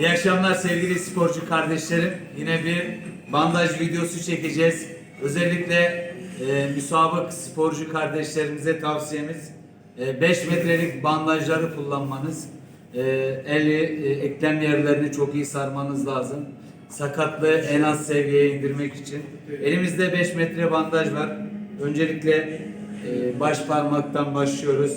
İyi akşamlar sevgili sporcu kardeşlerim. Yine bir bandaj videosu çekeceğiz. Özellikle e, müsabık sporcu kardeşlerimize tavsiyemiz 5 metrelik bandajları kullanmanız. E, eli, e, eklem yerlerini çok iyi sarmanız lazım. Sakatlığı en az seviyeye indirmek için. Elimizde 5 metre bandaj var. Öncelikle e, baş parmaktan başlıyoruz.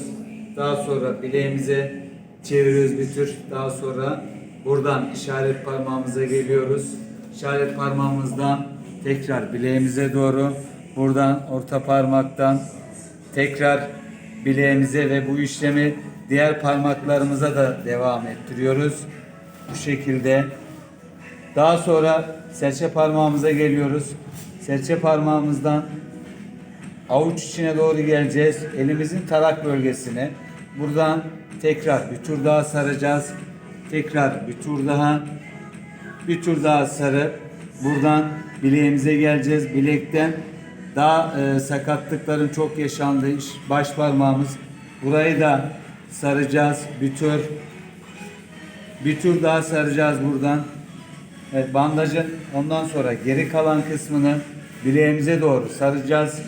Daha sonra bileğimize çeviriyoruz bir tür. Daha sonra buradan işaret parmağımıza geliyoruz. İşaret parmağımızdan tekrar bileğimize doğru. Buradan orta parmaktan tekrar bileğimize ve bu işlemi diğer parmaklarımıza da devam ettiriyoruz. Bu şekilde. Daha sonra serçe parmağımıza geliyoruz. Serçe parmağımızdan avuç içine doğru geleceğiz. Elimizin tarak bölgesine. Buradan tekrar bir tur daha saracağız. Tekrar bir tur daha. Bir tur daha sarıp buradan bileğimize geleceğiz. Bilekten daha e, sakatlıkların çok yaşandığı baş parmağımız. Burayı da saracağız. Bir tur. Bir tur daha saracağız buradan. Evet bandajın ondan sonra geri kalan kısmını bileğimize doğru saracağız.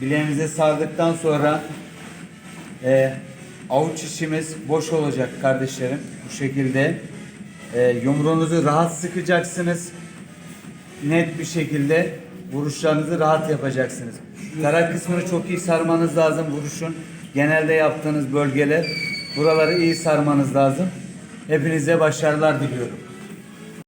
Bileğimize sardıktan sonra e, avuç içimiz boş olacak kardeşlerim. Bu şekilde e, yumruğunuzu rahat sıkacaksınız. Net bir şekilde vuruşlarınızı rahat yapacaksınız. Tarak kısmını çok iyi sarmanız lazım vuruşun. Genelde yaptığınız bölgeler. Buraları iyi sarmanız lazım. Hepinize başarılar diliyorum.